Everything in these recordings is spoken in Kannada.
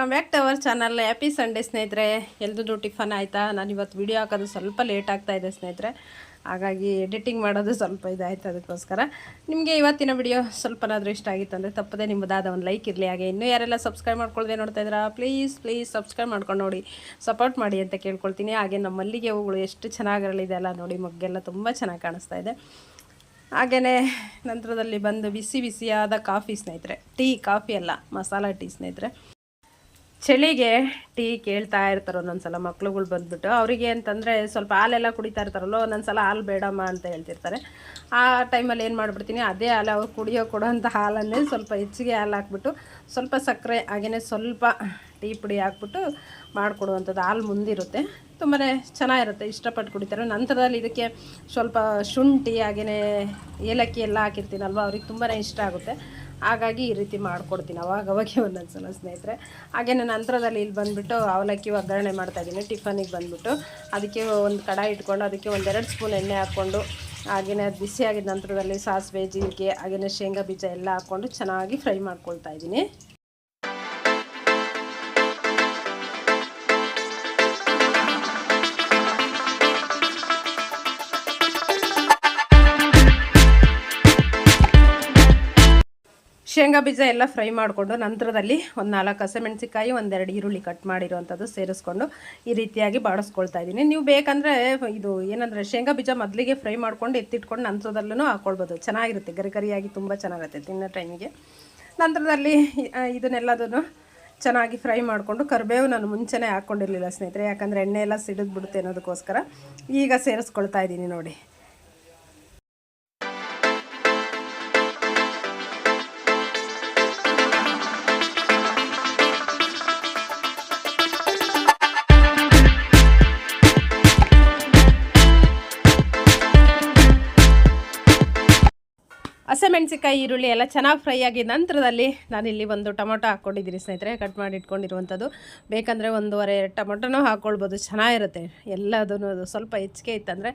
Welcome back to our channel. Happy Sunday ಸ್ನೇಹಿತರೆ. ಎಲ್ದು ಟಿಫನ್ ಆಯಿತಾ? ನಾನು ಇವತ್ತು ವಿಡಿಯೋ ಹಾಕೋದು ಸ್ವಲ್ಪ ಲೇಟ್ ಆಗ್ತಾ ಇದೆ ಸ್ನೇಹಿತರೆ. ಹಾಗಾಗಿ ಎಡಿಟಿಂಗ್ ಮಾಡೋದು ಸ್ವಲ್ಪ ಇದಾಯ್ತು ಅದಕ್ಕೋಸ್ಕರ. ನಿಮಗೆ ಇವತ್ತಿನ ವಿಡಿಯೋ ಸ್ವಲ್ಪನಾದರೂ ಇಷ್ಟ ಆಗಿತ್ತು ಅಂದರೆ ತಪ್ಪದೇ ನಿಮ್ಮದಾದ ಒಂದು ಲೈಕ್ ಇರಲಿ. ಹಾಗೆ ಇನ್ನೂ ಯಾರೆಲ್ಲ ಸಬ್ಸ್ಕ್ರೈಬ್ ಮಾಡ್ಕೊಳ್ದೆ ನೋಡ್ತಾ ಇದ್ದೀರಾ ಪ್ಲೀಸ್ ಪ್ಲೀಸ್ ಸಬ್ಸ್ಕ್ರೈಬ್ ಮಾಡ್ಕೊಂಡು ನೋಡಿ. ಸಪೋರ್ಟ್ ಮಾಡಿ ಅಂತ ಕೇಳ್ಕೊಳ್ತೀನಿ. ಹಾಗೆ ನಮ್ಮ ಮಲ್ಲಿಗೆ ಹೂಗಳು ಎಷ್ಟು ಚೆನ್ನಾಗಿರಲಿದೆ ಅಲ್ಲ ನೋಡಿ, ಮಗ್ಗೆಲ್ಲ ತುಂಬ ಚೆನ್ನಾಗಿ ಕಾಣಿಸ್ತಾ ಇದೆ. ಹಾಗೆಯೇ ನಂತರದಲ್ಲಿ ಬಂದು ಬಿಸಿ ಬಿಸಿಯಾದ ಕಾಫಿ ಸ್ನೇಹಿತರೆ. ಟೀ ಕಾಫಿ ಅಲ್ಲ, ಮಸಾಲ ಟೀ ಸ್ನೇಹಿತರೆ. ಚಳಿಗೆ ಟೀ ಕೇಳ್ತಾ ಇರ್ತಾರೆ ಒಂದೊಂದ್ಸಲ ಮಕ್ಳುಗಳು ಬಂದ್ಬಿಟ್ಟು. ಅವರಿಗೆ ಅಂತಂದರೆ ಸ್ವಲ್ಪ ಹಾಲೆಲ್ಲ ಕುಡಿತಾ ಇರ್ತಾರಲ್ಲ, ಒಂದೊಂದ್ಸಲ ಹಾಲು ಬೇಡಮ್ಮ ಅಂತ ಹೇಳ್ತಿರ್ತಾರೆ. ಆ ಟೈಮಲ್ಲಿ ಏನು ಮಾಡ್ಬಿಡ್ತೀನಿ, ಅದೇ ಹಾಲು ಅವ್ರು ಕುಡಿಯೋ ಕೊಡೋಂಥ ಹಾಲನ್ನೇ ಸ್ವಲ್ಪ ಹೆಚ್ಚಿಗೆ ಹಾಲು ಹಾಕ್ಬಿಟ್ಟು, ಸ್ವಲ್ಪ ಸಕ್ಕರೆ ಹಾಗೆಯೇ ಸ್ವಲ್ಪ ಟೀ ಪುಡಿ ಹಾಕ್ಬಿಟ್ಟು ಮಾಡಿಕೊಡುವಂಥದ್ದು ಹಾಲು ಮುಂದಿರುತ್ತೆ. ತುಂಬಾ ಚೆನ್ನಾಗಿರುತ್ತೆ, ಇಷ್ಟಪಟ್ಟು ಕುಡಿತಾರೆ. ನಂತರದಲ್ಲಿ ಇದಕ್ಕೆ ಸ್ವಲ್ಪ ಶುಂಠಿ ಹಾಗೆಯೇ ಏಲಕ್ಕಿ ಎಲ್ಲ ಹಾಕಿರ್ತೀನಲ್ವ, ಅವ್ರಿಗೆ ತುಂಬಾ ಇಷ್ಟ ಆಗುತ್ತೆ. ಹಾಗಾಗಿ ಈ ರೀತಿ ಮಾಡ್ಕೊಡ್ತೀನಿ. ಅವಾಗ ಅವಾಗೆ ಒಂದೊಂದು ಸಲ ಸ್ನೇಹಿತರೆ. ಹಾಗೆಯೇ ನಂತರದಲ್ಲಿ ಇಲ್ಲಿ ಬಂದುಬಿಟ್ಟು ಅವಲಕ್ಕಿ ಒಗ್ಗರಣೆ ಮಾಡ್ತಾಯಿದ್ದೀನಿ ಟಿಫನಿಗೆ ಬಂದುಬಿಟ್ಟು. ಅದಕ್ಕೆ ಒಂದು ಕಡಾಯಿ ಇಟ್ಕೊಂಡು ಅದಕ್ಕೆ ಒಂದೆರಡು ಸ್ಪೂನ್ ಎಣ್ಣೆ ಹಾಕ್ಕೊಂಡು ಹಾಗೆಯೇ ಅದು ಬಿಸಿ ಆಗಿದ ನಂತರದಲ್ಲಿ ಸಾಸಿವೆ, ಜೀರಿಗೆ ಹಾಗೆಯೇ ಶೇಂಗಾ ಬೀಜ ಎಲ್ಲ ಹಾಕ್ಕೊಂಡು ಚೆನ್ನಾಗಿ ಫ್ರೈ ಮಾಡ್ಕೊಳ್ತಾ ಇದ್ದೀನಿ. ಶೇಂಗಾ ಬೀಜ ಎಲ್ಲ ಫ್ರೈ ಮಾಡಿಕೊಂಡು ನಂತರದಲ್ಲಿ ಒಂದು ನಾಲ್ಕು ಹಸಿಮೆಣ್ಸಿಕಾಯಿ ಒಂದೆರಡು ಈರುಳ್ಳಿ ಕಟ್ ಮಾಡಿರುವಂಥದ್ದು ಸೇರಿಸ್ಕೊಂಡು ಈ ರೀತಿಯಾಗಿ ಬಾಡಿಸ್ಕೊಳ್ತಾ ಇದ್ದೀನಿ. ನೀವು ಬೇಕಂದರೆ ಇದು ಏನಂದರೆ ಶೇಂಗಾ ಬೀಜ ಮೊದಲಿಗೆ ಫ್ರೈ ಮಾಡ್ಕೊಂಡು ಎತ್ತಿಟ್ಕೊಂಡು ನಂತರದಲ್ಲೂ ಹಾಕ್ಕೊಳ್ಬೋದು ಚೆನ್ನಾಗಿರುತ್ತೆ, ಗರಿ ಗರಿಯಾಗಿ ತುಂಬ ಚೆನ್ನಾಗಿರುತ್ತೆ ತಿನ್ನೋ ಟೈಮಿಗೆ ನಂತರದಲ್ಲಿ ಇದನ್ನೆಲ್ಲದನ್ನು ಚೆನ್ನಾಗಿ ಫ್ರೈ ಮಾಡಿಕೊಂಡು ಕರಿಬೇವು ನಾನು ಮುಂಚೆನೇ ಹಾಕ್ಕೊಂಡಿರಲಿಲ್ಲ ಸ್ನೇಹಿತರೆ, ಯಾಕಂದರೆ ಎಣ್ಣೆ ಎಲ್ಲ ಸಿಡಿದ್ಬಿಡುತ್ತೆ ಅನ್ನೋದಕ್ಕೋಸ್ಕರ. ಈಗ ಸೇರಿಸ್ಕೊಳ್ತಾ ಇದ್ದೀನಿ ನೋಡಿ. ಹಸಿಮೆಣ್ಸಿಕಾಯಿ ಈರುಳ್ಳಿ ಎಲ್ಲ ಚೆನ್ನಾಗಿ ಫ್ರೈ ಆಗಿದ ನಂತರದಲ್ಲಿ ನಾನಿಲ್ಲಿ ಒಂದು ಟೊಮೊಟೊ ಹಾಕ್ಕೊಂಡಿದ್ದೀನಿ ಸ್ನೇಹಿತರೆ. ಕಟ್ ಮಾಡಿ ಇಟ್ಕೊಂಡಿರುವಂಥದ್ದು. ಬೇಕಂದರೆ ಒಂದೂವರೆ ಟೊಮೊಟೊನೂ ಹಾಕ್ಕೊಳ್ಬೋದು ಚೆನ್ನಾಗಿರುತ್ತೆ. ಎಲ್ಲದೂ ಸ್ವಲ್ಪ ಹೆಚ್ಚಿಗೆ ಇತ್ತಂದರೆ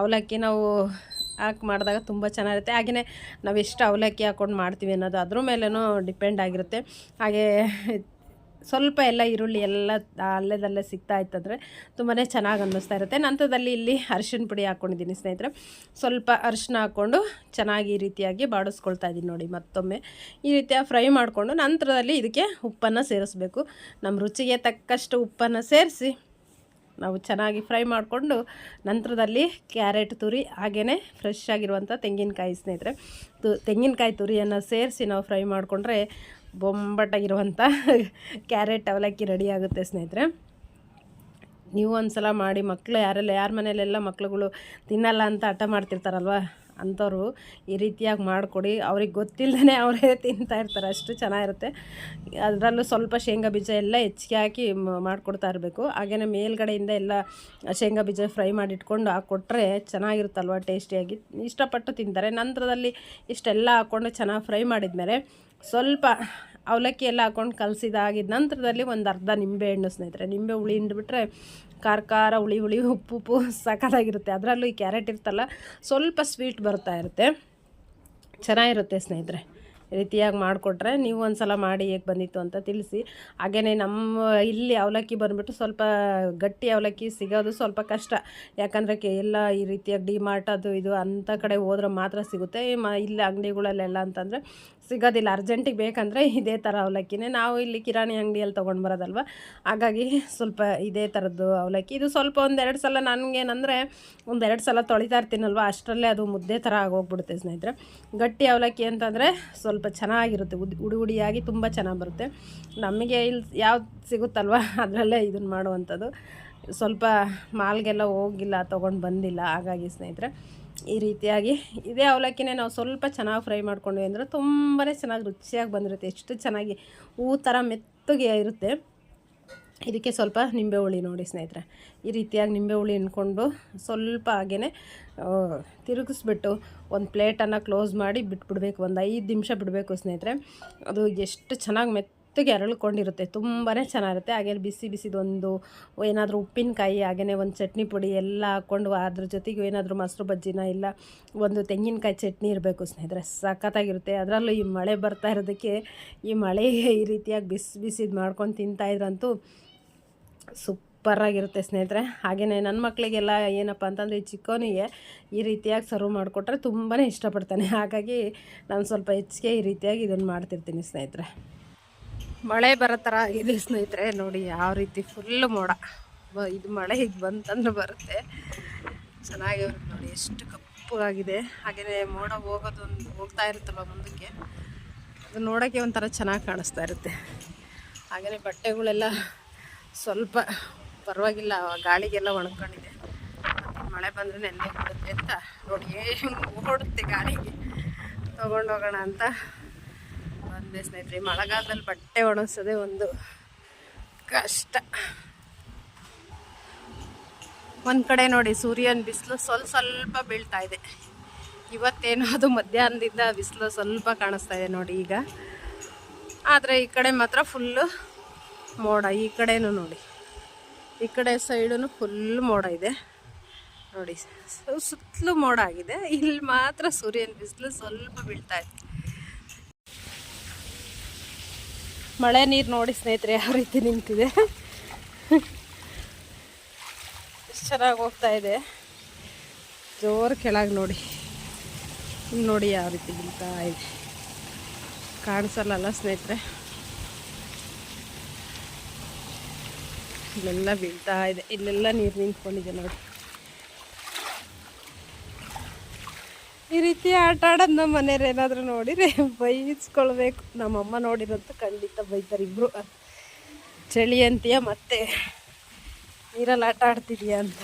ಅವಲಕ್ಕಿ ನಾವು ಹಾಕಿ ಮಾಡಿದಾಗ ತುಂಬ ಚೆನ್ನಾಗಿರುತ್ತೆ. ಹಾಗೆಯೇ ನಾವು ಎಷ್ಟು ಅವಲಕ್ಕಿ ಹಾಕ್ಕೊಂಡು ಮಾಡ್ತೀವಿ ಅನ್ನೋದು ಅದ್ರ ಮೇಲೂ ಡಿಪೆಂಡ್ ಆಗಿರುತ್ತೆ. ಹಾಗೆ ಸ್ವಲ್ಪ ಎಲ್ಲ ಈರುಳ್ಳಿ ಎಲ್ಲ ಅಲ್ಲೇದಲ್ಲೇ ಸಿಗ್ತಾ ಇತ್ತಂದರೆ ತುಂಬಾ ಚೆನ್ನಾಗಿ ಅನ್ನಿಸ್ತಾ ಇರುತ್ತೆ. ನಂತರದಲ್ಲಿ ಇಲ್ಲಿ ಅರಿಶಿನ ಪುಡಿ ಹಾಕ್ಕೊಂಡಿದ್ದೀನಿ ಸ್ನೇಹಿತರೆ. ಸ್ವಲ್ಪ ಅರಿಶಿನ ಹಾಕ್ಕೊಂಡು ಚೆನ್ನಾಗಿ ಈ ರೀತಿಯಾಗಿ ಬಾಡಿಸ್ಕೊಳ್ತಾ ಇದ್ದೀನಿ ನೋಡಿ ಮತ್ತೊಮ್ಮೆ. ಈ ರೀತಿಯಾಗಿ ಫ್ರೈ ಮಾಡಿಕೊಂಡು ನಂತರದಲ್ಲಿ ಇದಕ್ಕೆ ಉಪ್ಪನ್ನು ಸೇರಿಸ್ಬೇಕು. ನಮ್ಮ ರುಚಿಗೆ ತಕ್ಕಷ್ಟು ಉಪ್ಪನ್ನು ಸೇರಿಸಿ ನಾವು ಚೆನ್ನಾಗಿ ಫ್ರೈ ಮಾಡಿಕೊಂಡು ನಂತರದಲ್ಲಿ ಕ್ಯಾರೆಟ್ ತುರಿ ಹಾಗೆಯೇ ಫ್ರೆಶ್ ಆಗಿರುವಂಥ ತೆಂಗಿನಕಾಯಿ ಸ್ನೇಹಿತರೆ. ತು ತೆಂಗಿನಕಾಯಿ ತುರಿಯನ್ನು ಸೇರಿಸಿ ನಾವು ಫ್ರೈ ಮಾಡಿಕೊಂಡ್ರೆ ಬೊಂಬಟ್ಟಾಗಿರುವಂಥ ಕ್ಯಾರೆಟ್ ಅವಲಕ್ಕಿ ರೆಡಿ ಆಗುತ್ತೆ ಸ್ನೇಹಿತರೆ. ನೀವು ಒಂದು ಸಲ ಮಾಡಿ ಮಕ್ಕಳು ಯಾರೆಲ್ಲ ಯಾರ ಮನೆಯಲ್ಲೆಲ್ಲ ಮಕ್ಳುಗಳು ತಿನ್ನಲ್ಲ ಅಂತ ಹಠ ಮಾಡ್ತಿರ್ತಾರಲ್ವ? ಅಂಥವ್ರು ಈ ರೀತಿಯಾಗಿ ಮಾಡಿಕೊಡಿ. ಅವ್ರಿಗೆ ಗೊತ್ತಿಲ್ಲದೇ ಅವರೇ ತಿಂತಾ ಇರ್ತಾರೆ. ಅಷ್ಟು ಚೆನ್ನಾಗಿರುತ್ತೆ. ಅದರಲ್ಲೂ ಸ್ವಲ್ಪ ಶೇಂಗಾ ಬೀಜ ಎಲ್ಲ ಹೆಚ್ಚಿಗೆ ಹಾಕಿ ಮಾಡಿಕೊಡ್ತಾ ಇರಬೇಕು. ಹಾಗೆಯೇ ಮೇಲ್ಗಡೆಯಿಂದ ಎಲ್ಲ ಶೇಂಗಾ ಬೀಜ ಫ್ರೈ ಮಾಡಿ ಇಟ್ಕೊಂಡು ಹಾಕ್ಕೊಟ್ರೆ ಚೆನ್ನಾಗಿರುತ್ತಲ್ವ ಟೇಸ್ಟಿಯಾಗಿ? ಇಷ್ಟಪಟ್ಟು ತಿಂತಾರೆ. ನಂತರದಲ್ಲಿ ಇಷ್ಟೆಲ್ಲ ಹಾಕ್ಕೊಂಡು ಚೆನ್ನಾಗಿ ಫ್ರೈ ಮಾಡಿದ್ಮೇಲೆ ಸ್ವಲ್ಪ ಅವಲಕ್ಕಿ ಎಲ್ಲ ಹಾಕ್ಕೊಂಡು ಕಲಸಿದಾಗಿದ್ದ ನಂತರದಲ್ಲಿ ಒಂದು ಅರ್ಧ ನಿಂಬೆ ಹಣ್ಣು ಸ್ನೇಹಿತರೆ, ನಿಂಬೆ ಹುಳಿ ಹಿಂಡ್ಬಿಟ್ರೆ ಖಾರ ಖಾರ ಹುಳಿ ಹುಳಿ, ಉಪ್ಪು ಉಪ್ಪು ಸಖತ್ತಾಗಿರುತ್ತೆ. ಅದರಲ್ಲೂ ಈ ಕ್ಯಾರೆಟ್ ಇರ್ತಲ್ಲ ಸ್ವಲ್ಪ ಸ್ವೀಟ್ ಬರ್ತಾ ಇರುತ್ತೆ. ಚೆನ್ನಾಗಿರುತ್ತೆ ಸ್ನೇಹಿತರೆ. ರೀತಿಯಾಗಿ ಮಾಡಿಕೊಟ್ರೆ ನೀವು ಒಂದು ಸಲ ಮಾಡಿ ಹೇಗೆ ಬಂದಿತ್ತು ಅಂತ ತಿಳಿಸಿ. ಹಾಗೆಯೇ ನಮ್ಮ ಇಲ್ಲಿ ಅವಲಕ್ಕಿ ಬಂದುಬಿಟ್ಟು ಸ್ವಲ್ಪ ಗಟ್ಟಿ ಅವಲಕ್ಕಿ ಸಿಗೋದು ಸ್ವಲ್ಪ ಕಷ್ಟ. ಯಾಕಂದರೆ ಎಲ್ಲ ಈ ರೀತಿಯಾಗಿ ಡಿ ಮಾರ್ಟ್ ಅದು ಇದು ಅಂಥ ಕಡೆ ಹೋದ್ರೆ ಮಾತ್ರ ಸಿಗುತ್ತೆ. ಮ, ಇಲ್ಲಿ ಅಂಗಡಿಗಳಲ್ಲೆಲ್ಲ ಅಂತಂದರೆ ಸಿಗೋದಿಲ್ಲ, ಅರ್ಜೆಂಟಿಗೆ ಬೇಕಂದರೆ ಇದೇ ಥರ ಅವಲಕ್ಕಿನೇ. ನಾವು ಇಲ್ಲಿ ಕಿರಾಣಿ ಅಂಗಡಿಯಲ್ಲಿ ತೊಗೊಂಡು ಬರೋದಲ್ವ? ಹಾಗಾಗಿ ಸ್ವಲ್ಪ ಇದೇ ಥರದ್ದು ಅವಲಕ್ಕಿ. ಇದು ಸ್ವಲ್ಪ ಒಂದೆರಡು ಸಲ ನನಗೇನಂದರೆ, ಒಂದೆರಡು ಸಲ ತೊಳಿತಾ ಇರ್ತೀನಲ್ವ, ಅಷ್ಟರಲ್ಲೇ ಅದು ಮುದ್ದೆ ಥರ ಆಗೋಗ್ಬಿಡುತ್ತೆ ಸ್ನೇಹಿತರೆ. ಗಟ್ಟಿ ಅವಲಕ್ಕಿ ಅಂತಂದರೆ ಸ್ವಲ್ಪ ಚೆನ್ನಾಗಿರುತ್ತೆ ಉದ್ ಉಡಿ ಉಡಿಯಾಗಿ ತುಂಬ ಚೆನ್ನಾಗಿ ಬರುತ್ತೆ. ನಮಗೆ ಇಲ್ಲಿ ಯಾವ್ದು ಸಿಗುತ್ತಲ್ವ, ಅದರಲ್ಲೇ ಇದನ್ನು ಮಾಡುವಂಥದ್ದು. ಸ್ವಲ್ಪ ಮಾಲ್ಗೆಲ್ಲ ಹೋಗಿಲ್ಲ, ತೊಗೊಂಡು ಬಂದಿಲ್ಲ, ಹಾಗಾಗಿ ಸ್ನೇಹಿತರೆ. ಈ ರೀತಿಯಾಗಿ ಇದೇ ಅವಲಕ್ಕಿನೇ ನಾವು ಸ್ವಲ್ಪ ಚೆನ್ನಾಗಿ ಫ್ರೈ ಮಾಡ್ಕೊಂಡ್ವಿ ಅಂದರೆ ತುಂಬಾ ಚೆನ್ನಾಗಿ ರುಚಿಯಾಗಿ ಬಂದಿರುತ್ತೆ. ಎಷ್ಟು ಚೆನ್ನಾಗಿ ಹೂ ಥರ ಮೆತ್ತಗೆ ಇರುತ್ತೆ. ಇದಕ್ಕೆ ಸ್ವಲ್ಪ ನಿಂಬೆ ಹುಳಿ ನೋಡಿ ಸ್ನೇಹಿತರೆ. ಈ ರೀತಿಯಾಗಿ ನಿಂಬೆ ಹುಳಿ ಹಿಂಡ್ಕೊಂಡು ಸ್ವಲ್ಪ ಹಾಗೇ ತಿರುಗಿಸ್ಬಿಟ್ಟು ಒಂದು ಪ್ಲೇಟನ್ನು ಕ್ಲೋಸ್ ಮಾಡಿ ಬಿಟ್ಬಿಡ್ಬೇಕು. ಒಂದು ಐದು ನಿಮಿಷ ಬಿಡಬೇಕು ಸ್ನೇಹಿತರೆ. ಅದು ಎಷ್ಟು ಚೆನ್ನಾಗಿ ಮೆತ್ತ ಮೆತ್ತಗೆ ಅರಳ್ಕೊಂಡಿರುತ್ತೆ. ತುಂಬಾ ಚೆನ್ನಾಗಿರುತ್ತೆ. ಹಾಗೆ ಬಿಸಿ ಬಿಸಿದೊಂದು ಏನಾದರೂ ಉಪ್ಪಿನಕಾಯಿ ಹಾಗೆಯೇ ಒಂದು ಚಟ್ನಿ ಪುಡಿ ಎಲ್ಲ ಹಾಕ್ಕೊಂಡು ಅದ್ರ ಜೊತೆಗೆ ಏನಾದರೂ ಮೊಸರು ಬಜ್ಜಿನ ಇಲ್ಲ, ಒಂದು ತೆಂಗಿನಕಾಯಿ ಚಟ್ನಿ ಇರಬೇಕು ಸ್ನೇಹಿತರೆ. ಸಖತ್ತಾಗಿರುತ್ತೆ. ಅದರಲ್ಲೂ ಈ ಮಳೆ ಬರ್ತಾ ಇರೋದಕ್ಕೆ ಈ ಮಳೆಗೆ ಈ ರೀತಿಯಾಗಿ ಬಿಸಿ ಬಿಸಿದು ಮಾಡ್ಕೊಂಡು ತಿಂತಾಯಿದ್ರಂತೂ ಸೂಪರಾಗಿರುತ್ತೆ ಸ್ನೇಹಿತರೆ. ಹಾಗೆಯೇ ನನ್ನ ಮಕ್ಕಳಿಗೆಲ್ಲ ಏನಪ್ಪ ಅಂತಂದರೆ ಈ ಚಿಕ್ಕವನಿಗೆ ಈ ರೀತಿಯಾಗಿ ಸರ್ವ್ ಮಾಡಿಕೊಟ್ರೆ ತುಂಬಾ ಇಷ್ಟಪಡ್ತಾನೆ. ಹಾಗಾಗಿ ನಾನು ಸ್ವಲ್ಪ ಹೆಚ್ಚಿಗೆ ಈ ರೀತಿಯಾಗಿ ಇದನ್ನು ಮಾಡ್ತಿರ್ತೀನಿ ಸ್ನೇಹಿತರೆ. ಮಳೆ ಬರೋ ಥರ ಆಗಿದೆ ಸ್ನೇಹಿತರೆ. ನೋಡಿ ಯಾವ ರೀತಿ ಫುಲ್ ಮೋಡ. ಇದು ಮಳೆ ಈಗ ಬಂತಂದ್ರೆ ಬರುತ್ತೆ. ಚೆನ್ನಾಗಿರುತ್ತೆ ನೋಡಿ, ಎಷ್ಟು ಕಪ್ಪಾಗಿದೆ ಹಾಗೆಯೇ ಮೋಡ ಹೋಗೋದೊಂದು ಹೋಗ್ತಾ ಇರುತ್ತಲ್ಲ ಮುಂದಕ್ಕೆ? ಅದು ನೋಡೋಕ್ಕೆ ಒಂಥರ ಚೆನ್ನಾಗಿ ಕಾಣಿಸ್ತಾ ಇರುತ್ತೆ. ಹಾಗೆಯೇ ಬಟ್ಟೆಗಳೆಲ್ಲ ಸ್ವಲ್ಪ ಪರವಾಗಿಲ್ಲ, ಗಾಳಿಗೆಲ್ಲ ಒಣಕೊಂಡಿದೆ ಮಳೆ ಬಂದರೆ ನೆನ್ನೆ ಬಿಡುತ್ತೆ ಅಂತ. ನೋಡಿ ಏನು ಓಡುತ್ತೆ ಗಾಳಿಗೆ. ತೊಗೊಂಡೋಗೋಣ ಅಂತ. ಬಂದೆ ಸ್ನೇಹಿತರೆ, ಮಳೆಗಾಲದಲ್ಲಿ ಬಟ್ಟೆ ಒಣಗಿಸೋದೇ ಒಂದು ಕಷ್ಟ. ಒಂದು ಕಡೆ ನೋಡಿ ಸೂರ್ಯನ ಬಿಸಿಲು ಸ್ವಲ್ಪ ಸ್ವಲ್ಪ ಬೀಳ್ತಾ ಇದೆ. ಇವತ್ತೇನೋ ಅದು ಮಧ್ಯಾಹ್ನದಿಂದ ಬಿಸಿಲು ಸ್ವಲ್ಪ ಕಾಣಿಸ್ತಾ ಇದೆ ನೋಡಿ ಈಗ. ಆದರೆ ಈ ಕಡೆ ಮಾತ್ರ ಫುಲ್ಲು ಮೋಡ, ಈ ಕಡೆನೂ ನೋಡಿ. ಈ ಕಡೆ ಸೈಡೂ ಫುಲ್ ಮೋಡ ಇದೆ. ನೋಡಿ ಸುತ್ತಲೂ ಮೋಡ ಆಗಿದೆ. ಇಲ್ಲಿ ಮಾತ್ರ ಸೂರ್ಯನ ಬಿಸಿಲು ಸ್ವಲ್ಪ ಬೀಳ್ತಾ ಇದೆ. ಮಳೆ ನೀರು ನೋಡಿ ಸ್ನೇಹಿತರೆ ಯಾವ ರೀತಿ ನಿಂತಿದೆ. ಎಷ್ಟು ಚೆನ್ನಾಗಿ ಹೋಗ್ತಾ ಇದೆ. ಜೋರು ಕೆಳಗೆ ನೋಡಿ. ನೋಡಿ ಯಾವ ರೀತಿ ಬೀಳ್ತಾ ಇದೆ. ಕಾಣಿಸಲ್ಲ ಸ್ನೇಹಿತರೆ? ಇಲ್ಲೆಲ್ಲ ಬೀಳ್ತಾ ಇದೆ. ಇಲ್ಲೆಲ್ಲ ನೀರು ನಿಂತ್ಕೊಂಡಿದೆ ನೋಡಿ. ಈ ರೀತಿ ಆಟ ಆಡೋದು ನಮ್ಮ ಮನೆಯವ್ರು ಏನಾದರೂ ನೋಡಿದರೆ ಬೈಸ್ಕೊಳ್ಬೇಕು. ನಮ್ಮಮ್ಮ ನೋಡಿರಂತೂ ಖಂಡಿತ ಬೈತಾರೆ ಇಬ್ಬರು ಚಳಿ ಅಂತೀಯ ಮತ್ತೆ? ನೀರಲ್ಲಿ ಆಟ ಆಡ್ತಿದೀಯ ಅಂತ.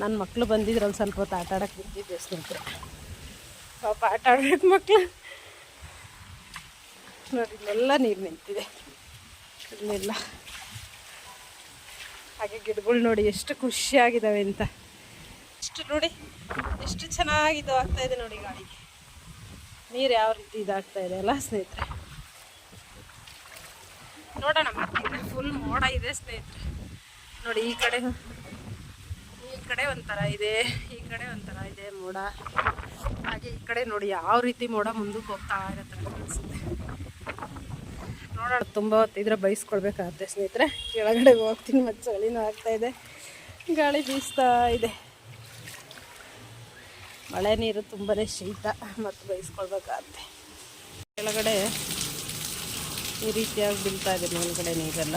ನನ್ನ ಮಕ್ಕಳು ಬಂದಿದ್ರಲ್ಲಿ ಸ್ವಲ್ಪ ಹೊತ್ತು ಆಟ ಆಡೋಕೆ ಬಿದ್ದಿದ್ದೆ ಸ್ನೇಹಿತರೆ ಪಾಪ ಆಟ ಆಡ್ಬೇಕು ಮಕ್ಕಳು ನೋಡಿ, ಇಲ್ಲೆಲ್ಲ ನೀರು ನಿಂತಿದೆ. ಇಲ್ಲೆಲ್ಲ. ಹಾಗೆ ಗಿಡಗಳು ನೋಡಿ ಎಷ್ಟು ಖುಷಿಯಾಗಿದ್ದಾವೆ ಅಂತ. ಎಷ್ಟು ನೋಡಿ, ಎಷ್ಟು ಚೆನ್ನಾಗಿ ಇದು ಆಗ್ತಾ ಇದೆ ನೋಡಿ ಗಾಳಿಗೆ ನೀರು ಯಾವ ರೀತಿ ಇದಾಗ್ತಾ ಇದೆ ಅಲ್ಲ ಸ್ನೇಹಿತರೆ? ನೋಡೋಣ ಮತ್ತೆ ಫುಲ್ ಮೋಡ ಇದೆ ಸ್ನೇಹಿತರೆ. ನೋಡಿ ಈ ಕಡೆ ಈ ಕಡೆ ಒಂಥರ ಇದೆ, ಈ ಕಡೆ ಒಂಥರ ಇದೆ ಮೋಡ. ಹಾಗೆ ಈ ಕಡೆ ನೋಡಿ ಯಾವ ರೀತಿ ಮೋಡ ಮುಂದಕ್ಕೆ ಹೋಗ್ತಾ ಇರತ್ತೆ ಅನಿಸುತ್ತೆ. ನೋಡೋಣ, ತುಂಬ ಹೊತ್ತಿದ್ರೆ ಬೈಸ್ಕೊಳ್ಬೇಕಾಗತ್ತೆ ಸ್ನೇಹಿತರೆ. ಕೆಳಗಡೆ ಹೋಗ್ತೀನಿ, ಮತ್ತು ಚಳಿನೂ ಆಗ್ತಾ ಇದೆ. ಗಾಳಿ ಬೀಸ್ತಾ ಇದೆ. ಮಳೆ ನೀರು ತುಂಬಾ ಶೀತ, ಮತ್ತು ಬೈಸ್ಕೊಳ್ಬೇಕಾಗತ್ತೆ ಕೆಳಗಡೆ ಈ ರೀತಿಯಾಗಿ ಬೀಳ್ತಾ ಇದೆ ಮೇಲ್ಗಡೆ ನೀರೆಲ್ಲ.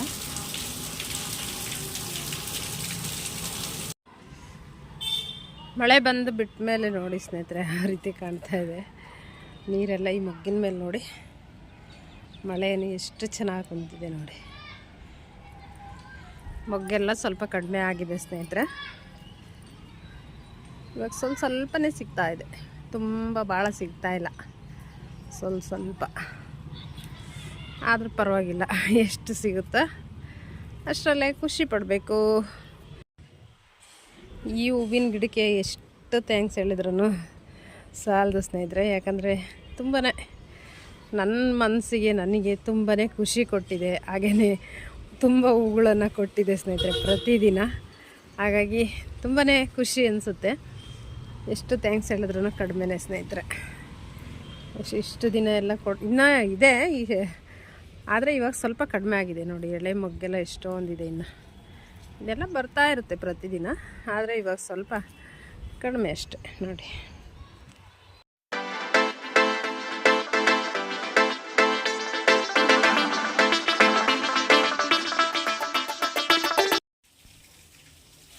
ಮಳೆ ಬಂದು ಬಿಟ್ಟ ಮೇಲೆ ನೋಡಿ ಸ್ನೇಹಿತರೆ, ಆ ರೀತಿ ಕಾಣ್ತಾ ಇದೆ. ನೀರೆಲ್ಲ ಈ ಮಗ್ಗಿನ ಮೇಲೆ ನೋಡಿ. ಮಳೆಯನ್ನು ಎಷ್ಟು ಚೆನ್ನಾಗಿ ಕುಂತಿದೆ ನೋಡಿ. ಮೊಗ್ಗೆಲ್ಲ ಸ್ವಲ್ಪ ಕಡಿಮೆ ಆಗಿದೆ ಸ್ನೇಹಿತರೆ. ಇವಾಗ ಸ್ವಲ್ಪ ಸ್ವಲ್ಪನೇ ಸಿಗ್ತಾ ಇದೆ. ತುಂಬ ಭಾಳ ಸಿಗ್ತಾ ಇಲ್ಲ. ಸ್ವಲ್ಪ ಸ್ವಲ್ಪ. ಆದರೂ ಪರವಾಗಿಲ್ಲ. ಎಷ್ಟು ಸಿಗುತ್ತೋ ಅಷ್ಟರಲ್ಲೇ ಖುಷಿ ಪಡಬೇಕು. ಈ ಹೂವಿನ ಗಿಡಕ್ಕೆ ಎಷ್ಟು ಥ್ಯಾಂಕ್ಸ್ ಹೇಳಿದ್ರು ಸಾಲದು ಸ್ನೇಹಿತರೆ. ಯಾಕಂದರೆ ತುಂಬಾ ನನ್ನ ಮನಸ್ಸಿಗೆ ನನಗೆ ತುಂಬಾ ಖುಷಿ ಕೊಟ್ಟಿದೆ. ಹಾಗೆಯೇ ತುಂಬ ಹೂಗಳನ್ನು ಕೊಟ್ಟಿದೆ ಸ್ನೇಹಿತರೆ ಪ್ರತಿದಿನ. ಹಾಗಾಗಿ ತುಂಬಾ ಖುಷಿ ಅನಿಸುತ್ತೆ. ಎಷ್ಟು ಥ್ಯಾಂಕ್ಸ್ ಹೇಳಿದ್ರು ಕಡಿಮೆನೇ ಸ್ನೇಹಿತರೆ. ಇಷ್ಟು ದಿನ ಎಲ್ಲ ಕೊಟ್ಟು ಇನ್ನೂ ಇದೆ ಆದರೆ ಇವಾಗ ಸ್ವಲ್ಪ ಕಡಿಮೆ ಆಗಿದೆ ನೋಡಿ, ಎಳೆ ಮೊಗ್ಗೆಲ್ಲ ಎಷ್ಟೊಂದಿದೆ ಇನ್ನು. ಇದೆಲ್ಲ ಬರ್ತಾ ಇರುತ್ತೆ ಪ್ರತಿದಿನ, ಆದರೆ ಇವಾಗ ಸ್ವಲ್ಪ ಕಡಿಮೆ ಅಷ್ಟೆ ನೋಡಿ.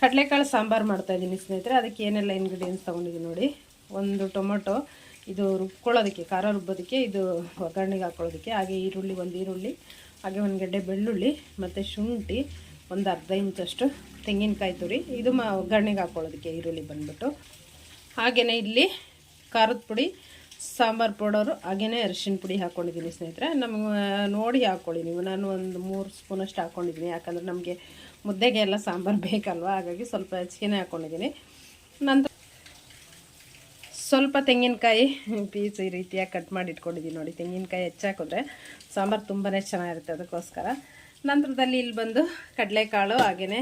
ಕಡಲೆಕಾಳು ಸಾಂಬಾರು ಮಾಡ್ತಾ ಇದ್ದೀನಿ ಸ್ನೇಹಿತರೆ. ಅದಕ್ಕೆ ಏನೆಲ್ಲ ಇಂಗ್ರೀಡಿಯೆಂಟ್ಸ್ ತೊಗೊಂಡಿದ್ದೀನಿ ನೋಡಿ. ಒಂದು ಟೊಮೊಟೊ, ಇದು ರುಬ್ಕೊಳ್ಳೋದಕ್ಕೆ, ಖಾರ ರುಬ್ಬೋದಕ್ಕೆ, ಇದು ಒಗ್ಗರಣೆಗೆ ಹಾಕ್ಕೊಳ್ಳೋದಕ್ಕೆ ಹಾಗೆ ಈರುಳ್ಳಿ, ಒಂದು ಈರುಳ್ಳಿ, ಹಾಗೆ ಒಂದು ಗಡ್ಡೆ ಬೆಳ್ಳುಳ್ಳಿ, ಮತ್ತು ಶುಂಠಿ, ಒಂದು ಅರ್ಧ ಇಂಚಷ್ಟು ತೆಂಗಿನಕಾಯಿ ತುರಿ, ಇದು ಮ ಒಗ್ಗರಣೆಗೆ ಹಾಕ್ಕೊಳ್ಳೋದಕ್ಕೆ ಈರುಳ್ಳಿ ಬಂದುಬಿಟ್ಟು. ಹಾಗೆಯೇ ಇಲ್ಲಿ ಖಾರದ ಪುಡಿ, ಸಾಂಬಾರು ಪೌಡರು ಹಾಗೆಯೇ ಅರಿಶಿನ ಪುಡಿ ಹಾಕ್ಕೊಂಡಿದ್ದೀನಿ ಸ್ನೇಹಿತರೆ. ನಮ್ಗೆ ನೋಡಿ ಹಾಕ್ಕೊಳ್ಳಿ ನೀವು. ನಾನು ಒಂದು ಮೂರು ಸ್ಪೂನಷ್ಟು ಹಾಕ್ಕೊಂಡಿದ್ದೀನಿ ಯಾಕಂದರೆ ನಮಗೆ ಮುದ್ದೆಗೆ ಎಲ್ಲ ಸಾಂಬಾರು ಬೇಕಲ್ವ? ಹಾಗಾಗಿ ಸ್ವಲ್ಪ ಹೆಚ್ಚಿಗೆ ಹಾಕ್ಕೊಂಡಿದ್ದೀನಿ ನಂತರ ಸ್ವಲ್ಪ ತೆಂಗಿನಕಾಯಿ ಪೀಸ್ ಈ ರೀತಿಯಾಗಿ ಕಟ್ ಮಾಡಿ ಇಟ್ಕೊಂಡಿದ್ದೀನಿ ನೋಡಿ. ತೆಂಗಿನಕಾಯಿ ಹೆಚ್ಚಾಕಿದ್ರೆ ಸಾಂಬಾರು ತುಂಬಾ ಚೆನ್ನಾಗಿರುತ್ತೆ ಅದಕ್ಕೋಸ್ಕರ. ನಂತರದಲ್ಲಿ ಇಲ್ಲಿ ಬಂದು ಕಡಲೆಕಾಳು ಹಾಗೆಯೇ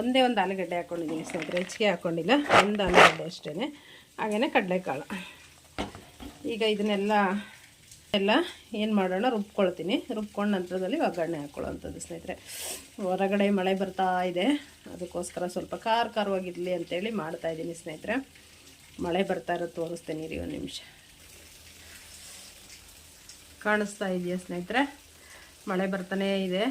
ಒಂದೇ ಒಂದು ಆಲೂಗಡ್ಡೆ ಹಾಕ್ಕೊಂಡಿದ್ದೀನಿ ಸ್ನೇಹಿತರೆ. ಹೆಚ್ಚಿಗೆ ಹಾಕ್ಕೊಂಡಿಲ್ಲ ಒಂದು ಆಲೂಗಡ್ಡೆ ಅಷ್ಟೇ ಹಾಗೆಯೇ ಕಡಲೆಕಾಳು. ಈಗ ಇದನ್ನೆಲ್ಲ ಎಲ್ಲ ಏನು ಮಾಡೋಣ, ರುಬ್ಕೊಳ್ತೀನಿ. ರುಬ್ಕೊಂಡು ನಂತರದಲ್ಲಿ ಒಗ್ಗರಣೆ ಹಾಕ್ಕೊಳ್ಳೋವಂಥದ್ದು ಸ್ನೇಹಿತರೆ. ಹೊರಗಡೆ ಮಳೆ ಬರ್ತಾ ಇದೆ. ಅದಕ್ಕೋಸ್ಕರ ಸ್ವಲ್ಪ ಖಾರ ಖಾರವಾಗಿರಲಿ ಅಂತೇಳಿ ಮಾಡ್ತಾ ಇದ್ದೀನಿ ಸ್ನೇಹಿತರೆ. ಮಳೆ ಬರ್ತಾ ಇರೋದು ತೋರಿಸ್ತೀನಿ ರೀ ಒಂದು ನಿಮಿಷ. ಕಾಣಿಸ್ತಾ ಇದೆಯಾ ಸ್ನೇಹಿತರೆ? ಮಳೆ ಬರ್ತಾನೇ ಇದೆ.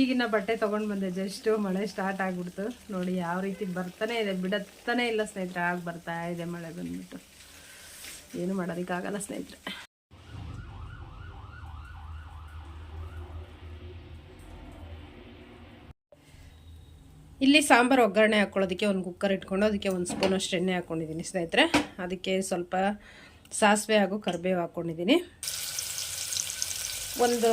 ಈಗಿನ ಬಟ್ಟೆ ತೊಗೊಂಡು ಬಂದೆ ಜಸ್ಟು. ಮಳೆ ಸ್ಟಾರ್ಟ್ ಆಗಿಬಿಡ್ತು. ನೋಡಿ, ಯಾವ ರೀತಿ ಬರ್ತಾನೆ ಇದೆ. ಬಿಡತ್ತಾನೆ ಇಲ್ಲ ಸ್ನೇಹಿತರೆ. ಆಗಿ ಬರ್ತಾ ಇದೆ ಮಳೆ ಬಂದ್ಬಿಟ್ಟು. ಏನು ಮಾಡೋದಕ್ಕಾಗಲ್ಲ ಸ್ನೇಹಿತರೆ. ಇಲ್ಲಿ ಸಾಂಬಾರು ಒಗ್ಗರಣೆ ಹಾಕ್ಕೊಳ್ಳೋದಕ್ಕೆ ಒಂದು ಕುಕ್ಕರ್ ಇಟ್ಕೊಂಡು ಅದಕ್ಕೆ ಒಂದು ಸ್ಪೂನ್ ಅಷ್ಟು ಎಣ್ಣೆ ಹಾಕ್ಕೊಂಡಿದ್ದೀನಿ ಸ್ನೇಹಿತರೆ. ಅದಕ್ಕೆ ಸ್ವಲ್ಪ ಸಾಸಿವೆ ಹಾಗೂ ಕರಿಬೇವು ಹಾಕ್ಕೊಂಡಿದ್ದೀನಿ ಒಂದು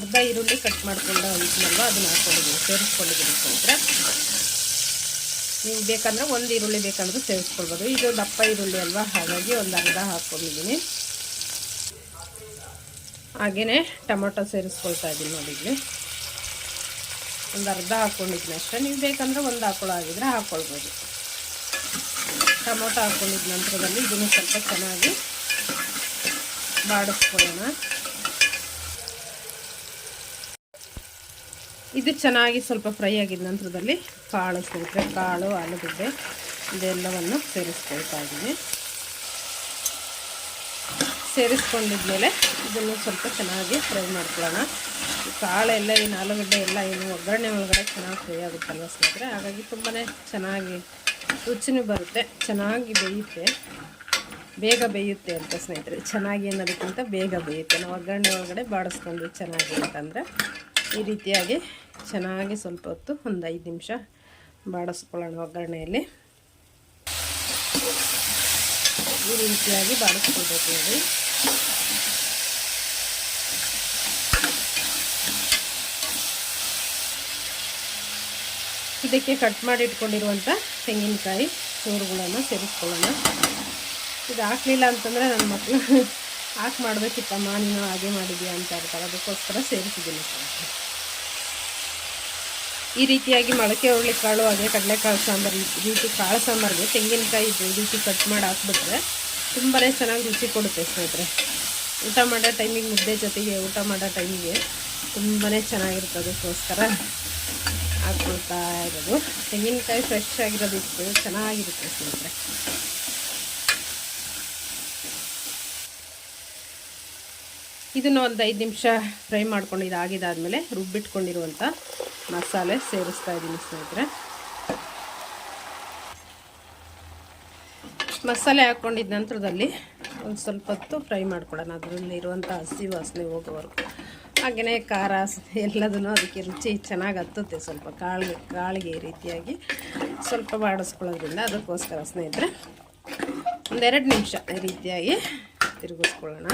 ಅರ್ಧ ಈರುಳ್ಳಿ ಕಟ್ ಮಾಡಿಕೊಂಡು ಇದನ್ನಲ್ವ ಅದನ್ನು ಹಾಕ್ಕೊಂಡಿದ್ದೀನಿ ಸೇರಿಸ್ಕೊಂಡಿದ್ದೀನಿ ಸ್ನೇಹಿತರೆ. ನಿಮ್ಗೆ ಬೇಕಂದ್ರೆ ಒಂದು ಈರುಳ್ಳಿ ಬೇಕಂದ್ರೆ ಸೇರಿಸ್ಕೊಳ್ಬೋದು ಇದು ದಪ್ಪ ಈರುಳ್ಳಿ ಅಲ್ವಾ? ಹಾಗಾಗಿ ಒಂದು ಅರ್ಧ ಹಾಕ್ಕೊಂಡಿದ್ದೀನಿ. ಹಾಗೆಯೇ ಟೊಮೊಟೊ ಸೇರಿಸ್ಕೊಳ್ತಾ ಇದ್ದೀನಿ ನೋಡಿ ಒಂದು ಅರ್ಧ ಹಾಕ್ಕೊಂಡಿದ್ದೀನಿ ಅಷ್ಟೇ. ನೀವು ಬೇಕಂದ್ರೆ ಒಂದು ಹಾಕೊಳ್ಳೋ ಆಗಿದ್ರೆ ಹಾಕ್ಕೊಳ್ಬೋದು. ಟೊಮೊಟೊ ಹಾಕ್ಕೊಂಡಿದ್ದ ನಂತರದಲ್ಲಿ ಇದನ್ನು ಸ್ವಲ್ಪ ಚೆನ್ನಾಗಿ ಬಾಡಿಸ್ಕೊಳ್ಳೋಣ. ಇದು ಚೆನ್ನಾಗಿ ಸ್ವಲ್ಪ ಫ್ರೈ ಆಗಿದ ನಂತರದಲ್ಲಿ ಕಾಳು ಸ್ನೇಹಿತರೆ ಕಾಳು, ಆಲೂಗಡ್ಡೆ ಇದೆಲ್ಲವನ್ನು ಸೇರಿಸ್ಕೊಳ್ತಾ ಇದ್ದೀನಿ. ಸೇರಿಸ್ಕೊಂಡಿದ್ಮೇಲೆ ಇದನ್ನು ಸ್ವಲ್ಪ ಚೆನ್ನಾಗಿ ಫ್ರೈ ಮಾಡ್ಕೊಳ್ಳೋಣ. ಕಾಳೆಲ್ಲ ಏನು, ಆಲೂಗಡ್ಡೆ ಎಲ್ಲ ಏನು, ಒಗ್ಗರಣೆ ಒಳಗಡೆ ಚೆನ್ನಾಗಿ ಫ್ರೈ ಆಗುತ್ತಲ್ವ ಸ್ನೇಹಿತರೆ? ಹಾಗಾಗಿ ತುಂಬಾ ಚೆನ್ನಾಗಿ ರುಚಿನೂ ಬರುತ್ತೆ, ಚೆನ್ನಾಗಿ ಬೇಯುತ್ತೆ. ಬೇಗ ಬೇಯುತ್ತೆ ಅಂತ ಸ್ನೇಹಿತರೆ, ಚೆನ್ನಾಗಿ ಅನ್ನೋದಕ್ಕಿಂತ ಬೇಗ ಬೇಯುತ್ತೆ. ನಾವು ಒಗ್ಗರಣೆ ಒಳಗಡೆ ಬಾಡಿಸ್ಕೊಂಡು ಚೆನ್ನಾಗಿ ಅಂತಂದರೆ ಈ ರೀತಿಯಾಗಿ ಚೆನ್ನಾಗಿ ಸ್ವಲ್ಪ ಹೊತ್ತು ಒಂದು ಐದು ನಿಮಿಷ ಬಾಡಿಸ್ಕೊಳ್ಳೋಣ ಒಗ್ಗರಣೆಯಲ್ಲಿ. ಈ ರೀತಿಯಾಗಿ ಬಾಡಿಸ್ಕೊಳ್ಬೇಕು ನೋಡಿ. ಇದಕ್ಕೆ ಕಟ್ ಮಾಡಿ ಇಟ್ಕೊಂಡಿರುವಂಥ ತೆಂಗಿನಕಾಯಿ ಚೂರುಗಳನ್ನು ಸೇರಿಸ್ಕೊಳ್ಳೋಣ. ಇದು ಹಾಕಲಿಲ್ಲ ಅಂತಂದರೆ ನನ್ನ ಮಕ್ಕಳು ಹಾಕಿ ಮಾಡಬೇಕಿತ್ತಮ್ಮ, ನೀನು ಹಾಗೆ ಮಾಡಿದ್ಯಾ ಅಂತ ಇರ್ತಾರೆ ಅದಕ್ಕೋಸ್ಕರ ಸೇರಿಸಿದ್ದೀನಿ. ಈ ರೀತಿಯಾಗಿ ಮೊಳಕೆ ಹುರುಳಿ ಕಾಳು ಹಾಗೆ ಕಡಲೆಕಾಳು ಸಾಂಬಾರು ರೀತಿ ಕಾಳು ಸಾಂಬಾರಿಗೆ ತೆಂಗಿನಕಾಯಿ ರೀತಿ ಕಟ್ ಮಾಡಿ ಹಾಕ್ಬಿಟ್ರೆ ತುಂಬಾ ಚೆನ್ನಾಗಿ ರುಚಿ ಕೊಡುತ್ತೆ ಸ್ನೇಹಿತರೆ. ಊಟ ಮಾಡೋ ಟೈಮಿಗೆ ಮುದ್ದೆ ಜೊತೆಗೆ ಊಟ ಮಾಡೋ ಟೈಮಿಗೆ ತುಂಬಾ ಚೆನ್ನಾಗಿರುತ್ತೆ ಅದಕ್ಕೋಸ್ಕರ ಹಾಕ್ಕೊಳ್ತಾ ಇರೋದು. ತೆಂಗಿನಕಾಯಿ ಫ್ರೆಶ್ ಆಗಿರೋದಿತ್ತು, ಚೆನ್ನಾಗಿರುತ್ತೆ ಸ್ನೇಹಿತರೆ. ಇದನ್ನು ಒಂದು ಐದು ನಿಮಿಷ ಫ್ರೈ ಮಾಡ್ಕೊಂಡು ಇದಾಗಿದ್ದಾದಮೇಲೆ ರುಬ್ಬಿಟ್ಕೊಂಡಿರುವಂಥ ಮಸಾಲೆ ಸೇರಿಸ್ತಾ ಇದ್ದೀನಿ ಸ್ನೇಹಿತರೆ. ಮಸಾಲೆ ಹಾಕ್ಕೊಂಡಿದ್ದ ನಂತರದಲ್ಲಿ ಒಂದು ಸ್ವಲ್ಪ ಹೊತ್ತು ಫ್ರೈ ಮಾಡ್ಕೊಳ್ಳೋಣ. ಅದರಲ್ಲಿ ಇರುವಂಥ ಹಸಿ ವಾಸನೆ ಹೋಗೋವರೆಗೂ. ಹಾಗೆಯೇ ಖಾರ, ಎಲ್ಲದನ್ನು ಅದಕ್ಕೆ ರುಚಿ ಚೆನ್ನಾಗಿ ಹತ್ತುತ್ತೆ ಸ್ವಲ್ಪ ಕಾಳಿಗೆ ಕಾಳಿಗೆ ಈ ರೀತಿಯಾಗಿ ಸ್ವಲ್ಪ ಬಾಡಿಸ್ಕೊಳ್ಳೋದ್ರಿಂದ ಅದಕ್ಕೋಸ್ಕರ ಸ್ನೇಹಿತರೆ ಒಂದೆರಡು ನಿಮಿಷ ಈ ರೀತಿಯಾಗಿ ತಿರುಗಿಸ್ಕೊಳ್ಳೋಣ.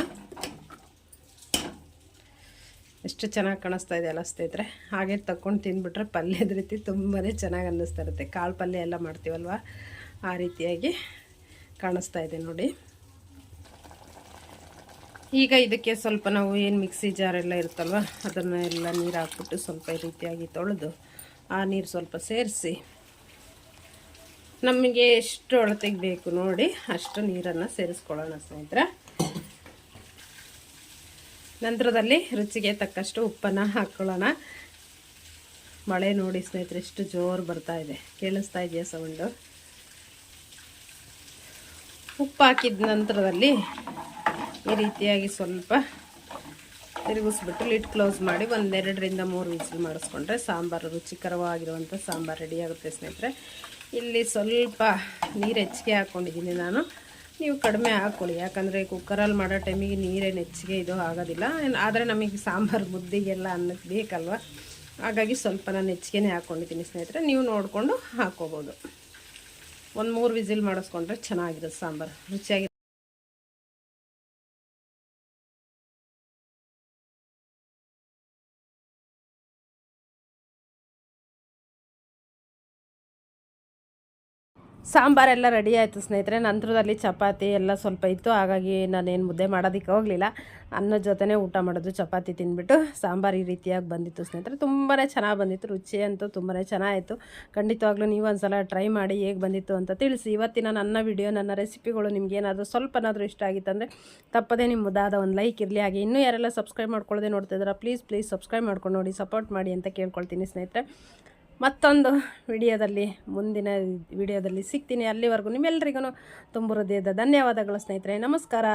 ಎಷ್ಟು ಚೆನ್ನಾಗಿ ಕಾಣಿಸ್ತಾ ಇದೆ ಅಲ್ಲ ಸ್ನೇಹಿತರೆ? ಹಾಗೆ ತಗೊಂಡು ತಿಂದ್ಬಿಟ್ರೆ ಪಲ್ಯದ ರೀತಿ ತುಂಬಾ ಚೆನ್ನಾಗಿ ಅನ್ನಿಸ್ತಾ ಇರುತ್ತೆ. ಕಾಳು ಪಲ್ಯ ಎಲ್ಲ ಮಾಡ್ತೀವಲ್ವ? ಆ ರೀತಿಯಾಗಿ ಕಾಣಿಸ್ತಾ ಇದೆ ನೋಡಿ. ಈಗ ಇದಕ್ಕೆ ಸ್ವಲ್ಪ ನಾವು ಏನು ಮಿಕ್ಸಿ ಜಾರೆಲ್ಲ ಇರುತ್ತಲ್ವ, ಅದನ್ನು ಎಲ್ಲ ನೀರು ಹಾಕ್ಬಿಟ್ಟು ಸ್ವಲ್ಪ ಈ ರೀತಿಯಾಗಿ ತೊಳೆದು ಆ ನೀರು ಸ್ವಲ್ಪ ಸೇರಿಸಿ ನಮಗೆ ಎಷ್ಟು ಒಳತೆಗೆ ಬೇಕು ನೋಡಿ ಅಷ್ಟು ನೀರನ್ನು ಸೇರಿಸ್ಕೊಳ್ಳೋಣ ಸ್ನೇಹಿತರೆ. ನಂತರದಲ್ಲಿ ರುಚಿಗೆ ತಕ್ಕಷ್ಟು ಉಪ್ಪನ್ನು ಹಾಕ್ಕೊಳ್ಳೋಣ ಮಳೆ ನೋಡಿ ಸ್ನೇಹಿತರೆ, ಎಷ್ಟು ಜೋರು ಬರ್ತಾ ಇದೆ. ಕೇಳಿಸ್ತಾ ಇದೆಯಾ ಸೌಂಡು? ಉಪ್ಪು ಹಾಕಿದ ನಂತರದಲ್ಲಿ ಈ ರೀತಿಯಾಗಿ ಸ್ವಲ್ಪ ತಿರುಗಿಸ್ಬಿಟ್ಟು ಲಿಟ್ ಕ್ಲೋಸ್ ಮಾಡಿ ಒಂದೆರಡರಿಂದ ಮೂರು ವಿಸಿಲ್ ಮಾಡಿಸ್ಕೊಂಡ್ರೆ ಸಾಂಬಾರು ರುಚಿಕರವಾಗಿರುವಂಥ ಸಾಂಬಾರು ರೆಡಿಯಾಗುತ್ತೆ ಸ್ನೇಹಿತರೆ. ಇಲ್ಲಿ ಸ್ವಲ್ಪ ನೀರು ಹೆಚ್ಚಿಗೆ ಹಾಕ್ಕೊಂಡಿದ್ದೀನಿ ನಾನು. ನೀವು ಕಡಿಮೆ ಹಾಕ್ಕೊಳ್ಳಿ. ಯಾಕಂದರೆ ಕುಕ್ಕರಲ್ಲಿ ಮಾಡೋ ಟೈಮಿಗೆ ನೀರೇನು ಹೆಚ್ಚಿಗೆ ಇದು ಆಗೋದಿಲ್ಲ. ಆದರೆ ನಮಗೆ ಸಾಂಬಾರು ಮುದ್ದೆಗೆಲ್ಲ ಅನ್ನಕ್ಕೆ ಬೇಕಲ್ವ? ಹಾಗಾಗಿ ಸ್ವಲ್ಪ ನಾನು ಹೆಚ್ಚಿಗೆ ಹಾಕ್ಕೊಂಡಿದ್ದೀನಿ ಸ್ನೇಹಿತರೆ. ನೀವು ನೋಡಿಕೊಂಡು ಹಾಕ್ಕೋಬೋದು. ಒಂದು ಮೂರು ವಿಸಿಲ್ ಮಾಡಿಸ್ಕೊಂಡ್ರೆ ಚೆನ್ನಾಗಿರುತ್ತೆ ಸಾಂಬಾರು. ರುಚಿಯಾಗಿ ಸಾಂಬಾರೆಲ್ಲ ರೆಡಿ ಆಯಿತು ಸ್ನೇಹಿತರೆ. ನಂತರದಲ್ಲಿ ಚಪಾತಿ ಎಲ್ಲ ಸ್ವಲ್ಪ ಇತ್ತು. ಹಾಗಾಗಿ ನಾನೇನು ಮುದ್ದೆ ಮಾಡೋದಕ್ಕೆ ಹೋಗಲಿಲ್ಲ. ಅನ್ನದ ಜೊತೆನೇ ಊಟ ಮಾಡೋದು, ಚಪಾತಿ ತಿಂದ್ಬಿಟ್ಟು ಸಾಂಬಾರು ಈ ರೀತಿಯಾಗಿ ಬಂದಿತ್ತು ಸ್ನೇಹಿತರೆ. ತುಂಬಾ ಚೆನ್ನಾಗಿ ಬಂದಿತ್ತು. ರುಚಿ ಅಂತೂ ತುಂಬಾ ಚೆನ್ನಾಗಿತ್ತು. ಖಂಡಿತವಾಗ್ಲೂ ನೀವು ಒಂದ್ಸಲ ಟ್ರೈ ಮಾಡಿ ಹೇಗೆ ಬಂದಿತ್ತು ಅಂತ ತಿಳಿಸಿ. ಇವತ್ತಿನ ನನ್ನ ವಿಡಿಯೋ ನನ್ನ ರೆಸಿಪಿಗಳು ನಿಮ್ಗೇನಾದರೂ ಸ್ವಲ್ಪನಾದರೂ ಇಷ್ಟ ಆಗಿತ್ತಂದರೆ ತಪ್ಪದೇ ನಿಮ್ಮ ಮುದ್ದಾದ ಒಂದು ಲೈಕ್ ಇರಲಿ. ಹಾಗೆ ಇನ್ನೂ ಯಾರೆಲ್ಲ ಸಬ್ಸ್ಕ್ರೈಬ್ ಮಾಡ್ಕೊಳ್ಳದೆ ನೋಡ್ತಿದ್ದೀರಾ ಪ್ಲೀಸ್ ಪ್ಲೀಸ್ ಸಬ್ಸ್ಕ್ರೈಬ್ ಮಾಡ್ಕೊಂಡು ನೋಡಿ ಸಪೋರ್ಟ್ ಮಾಡಿ ಅಂತ ಕೇಳ್ಕೊಳ್ತೀನಿ ಸ್ನೇಹಿತರೆ. ಮತ್ತೊಂದು ವಿಡಿಯೋದಲ್ಲಿ ಮುಂದಿನ ವಿಡಿಯೋದಲ್ಲಿ ಸಿಗ್ತೀನಿ. ಅಲ್ಲಿವರೆಗೂ ನಿಮ್ಮೆಲ್ಲರಿಗೂ ತುಂಬ ಹೃದಯದ ಧನ್ಯವಾದಗಳು ಸ್ನೇಹಿತರೆ. ನಮಸ್ಕಾರ.